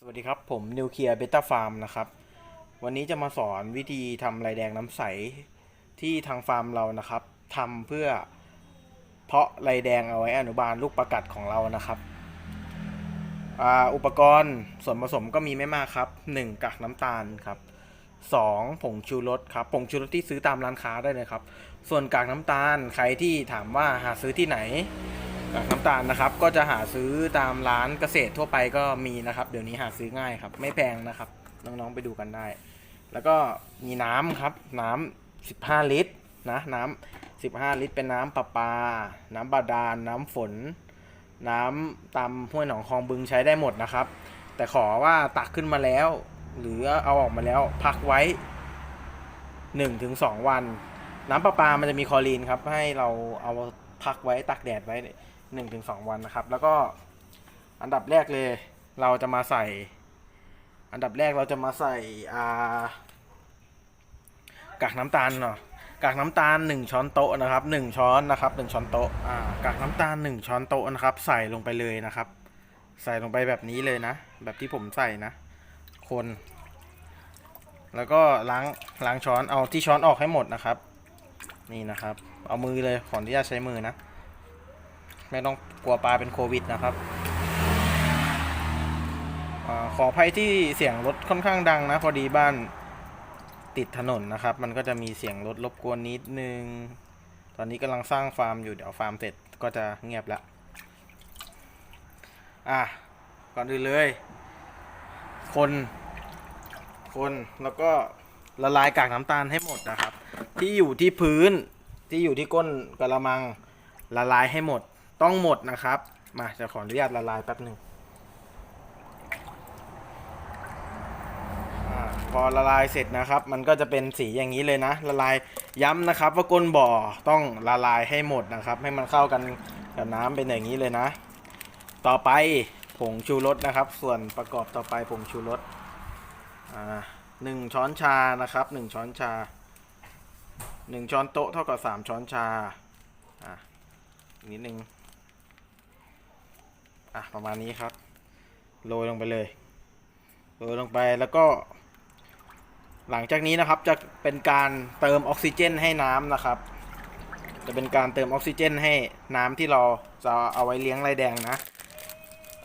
สวัสดีครับ ผมนิวเคลียร์เบต้าฟาร์มนะครับ วันนี้จะมาสอนวิธีทำไรแดงน้ำใสที่ทางฟาร์มเรานะครับทำเพื่อเพาะไรแดงเอาไว้อนุบาลลูกประกัดของเรานะครับออุปกรณ์ส่วนผสมก็มีไม่มากครับ 1. กากน้ำตาลครับ 2. ผงชูรสครับผงชูรสที่ซื้อตามร้านค้าได้เลยครับ ส่วนกากน้ำตาลใครที่ถามว่าหาซื้อที่ไหน กากน้ำตาลนะครับ ก็จะหาซื้อตามร้านเกษตรทั่วไปก็มีนะครับ เดี๋ยวนี้หาซื้อง่ายครับ ไม่แพงนะครับ น้องๆไปดูกันได้ แล้วก็มีน้ำครับ น้ำ15ลิตรนะน้ำ15ลิตร เป็นน้ำประปา น้ำบาดาล น้ำฝน น้ำตามห้วยหนองคลองบึงใช้ได้หมดนะครับ แต่ขอว่าตักขึ้นมาแล้ว หรือเอาออกมาแล้วพักไว้ 1-2 วัน น้ำประปามันจะมีคลอรีนครับ ให้เราเอาพักไว้ตากแดดไว้ หนึ่งถึงสองวันนะครับ แล้วก็อันดับแรกเลย เราจะมาใส่ อันดับแรกเราจะมาใส่อากากน้ำตาลเนาะกากน้ำตาลหนึ่งช้อนโต๊ะนะครับหนึ่งช้อนนะครับหนึ่งช้อนโต๊ะอ่ากากน้ำตาลหนึ่งช้อนโต๊ะนะครับ ใส่ลงไปเลยนะครับ ใส่ลงไปแบบนี้เลยนะ แบบที่ผมใส่นะ คน แล้วก็ล้างล้างช้อนเอาที่ช้อนออกให้หมดนะครับ นี่นะครับ เอามือเลยขออนุญาตใช้มือนะ ไม่ต้องกลัวปลาเป็นโควิดนะครับอขออภัยที่เสียงรถค่อนข้างดังนะ พอดีบ้านติดถนนนะครับ มันก็จะมีเสียงรถรบกวนนิดนึง ตอนนี้กำลังสร้างฟาร์มอยู่เดี๋ยวฟาร์มเสร็จก็จะเงียบละอะก่อนอื่นเลย คน คนแล้วก็ละลายกากน้ำตาลให้หมดนะครับ ที่อยู่ที่พื้นที่อยู่ที่ก้นกระมังละลายให้หมด ต้องหมดนะครับ มาจะขออนุญาตละลายแป๊บหนึ่งอพอละลายเสร็จนะครับ มันก็จะเป็นสีอย่างนี้เลยนะ ละลายย้ำนะครับ ว่าก้นบ่อต้องละลายให้หมดนะครับ ให้มันเข้ากันกับน้ำเป็นอย่างนี้เลยนะ ต่อไปผงชูรสนะครับ ส่วนประกอบต่อไปผงชูรสหนึ่งช้อนชานะครับหนึ่งช้อนชาหนึ่งช้อนโต๊ะเท่ากับสามช้อนชาอะอีกนิดนึง อะประมาณนี้ครับ โรยลงไปเลย โรยลงไปแล้วก็ หลังจากนี้นะครับจะเป็นการเติมออกซิเจนให้น้ำนะครับ จะเป็นการเติมออกซิเจนให้น้ำที่เราจะเอาไว้เลี้ยงไรแดงนะ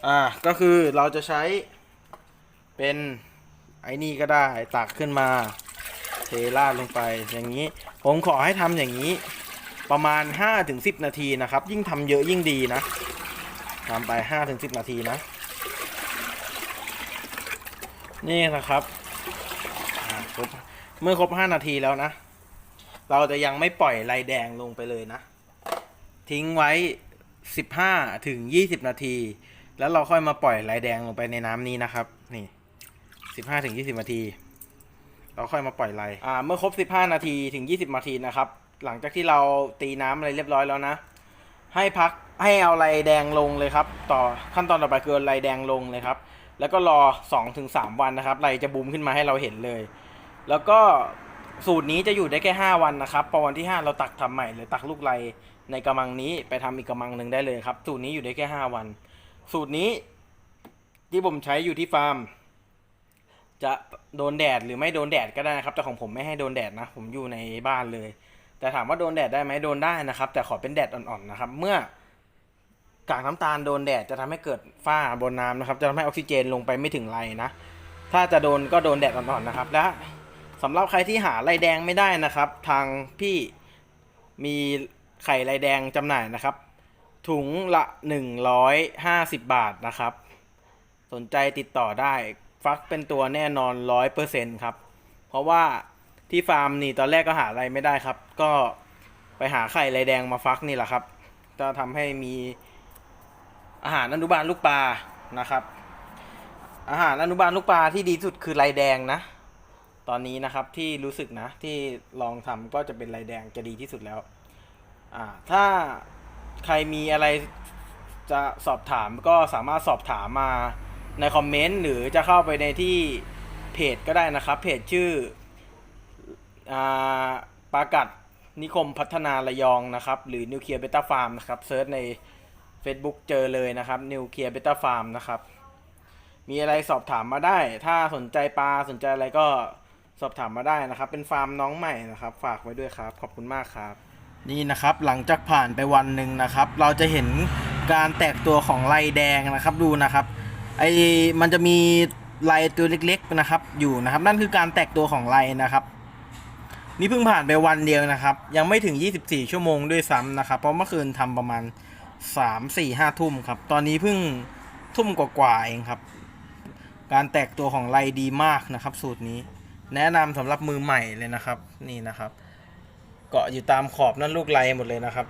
อ่าก็คือเราจะใช้เป็นไอ้นี่ก็ได้ตักขึ้นมาเทราดลงไปอย่างนี้ ผมขอให้ทำอย่างนี้ประมาณ 5-10 นาทีนะครับ ยิ่งทำเยอะยิ่งดีนะ ทำไป5-10นาทีนะ นี่นะครับครบเมื่อครบ5นาทีแล้วนะ เราจะยังไม่ปล่อยไรแดงลงไปเลยนะ ทิ้งไว้15ถึง20นาที แล้วเราค่อยมาปล่อยไรแดงลงไปในน้ำนี้นะครับ นี่15ถึง20นาที เราค่อยมาปล่อยไรอ่าเมื่อครบ15นาทีถึง20นาทีนะครับ หลังจากที่เราตีน้ำอะไรเรียบร้อยแล้วนะ ให้พักให้เอาไรแดงลงเลยครับ ต่อขั้นตอนต่อไปคือเอาไรแดงลงเลยครับ แล้วก็รอ 2-3 วันนะครับไรจะบูมขึ้นมาให้เราเห็นเลย แล้วก็สูตรนี้จะอยู่ได้แค่ 5 วันนะครับ พอวันที่ 5 เราตักทำใหม่เลยตักลูกไรในกระมังนี้ไปทำอีกกระมังหนึ่งได้เลยครับ สูตรนี้อยู่ได้แค่ 5 วัน สูตรนี้ที่ผมใช้อยู่ที่ฟาร์ม จะโดนแดดหรือไม่โดนแดดก็ได้นะครับ แต่ของผมไม่ให้โดนแดดนะ ผมอยู่ในบ้านเลย แต่ถามว่าโดนแดดได้ไหมโดนได้นะครับ แต่ขอเป็นแดดอ่อนๆนะครับ เมื่อกากน้ำตาลโดนแดดจะทำให้เกิดฝ้าบนน้ำนะครับ จะทำให้ออกซิเจนลงไปไม่ถึงไรนะ ถ้าจะโดนก็โดนแดดอ่อนๆนะครับ และสำหรับใครที่หาไรแดงไม่ได้นะครับ ทางพี่มีไข่ไรแดงจำหน่ายนะครับ ถุงละ 150 บาทนะครับ สนใจติดต่อได้ฟักเป็นตัวแน่นอนร้อยเปอร์เซ็นครับ เพราะว่า ที่ฟาร์มนี่ตอนแรกก็หาอะไรไม่ได้ครับ ก็ไปหาไข่ไรแดงมาฟักนี่แหละครับจะทำให้มีอาหารอนุบาลลูกปลานะครับ อาหารอนุบาลลูกปลาที่ดีที่สุดคือไรแดงนะ ตอนนี้นะครับที่รู้สึกนะที่ลองทำก็จะเป็นไรแดงจะดีที่สุดแล้วอ่าถ้าใครมีอะไรจะสอบถามก็สามารถสอบถามมาในคอมเมนต์หรือจะเข้าไปในที่เพจก็ได้นะครับ เพจชื่อ ปากัดนิคมพัฒนาระยองนะครับ หรือนิวเคลียร์เบต้าฟาร์มนะครับเซิร์ชใน Facebook เจอเลยนะครับนิวเคลียร์เบต้าฟาร์มนะครับ มีอะไรสอบถามมาได้ ถ้าสนใจปลาสนใจอะไรก็สอบถามมาได้นะครับ เป็นฟาร์มน้องใหม่นะครับ ฝากไว้ด้วยครับ ขอบคุณมากครับ นี่นะครับหลังจากผ่านไปวันหนึ่งนะครับ เราจะเห็นการแตกตัวของลายแดงนะครับดูนะครับไอมันจะมีลายตัวเล็กๆนะครับอยู่นะครับ นั่นคือการแตกตัวของลายนะครับ นี่เพิ่งผ่านไปวันเดียวนะครับ ยังไม่ถึง 24 ชั่วโมงด้วยซ้ำนะครับ เพราะเมื่อคืนทำประมาณ 3 4 5 ทุ่มครับ ตอนนี้เพิ่งทุ่มกว่าๆเองครับ การแตกตัวของไลดีมากนะครับ สูตรนี้ แนะนำสำหรับมือใหม่เลยนะครับ นี่นะครับ เกาะอยู่ตามขอบนั่นลูกไลหมดเลยนะครับ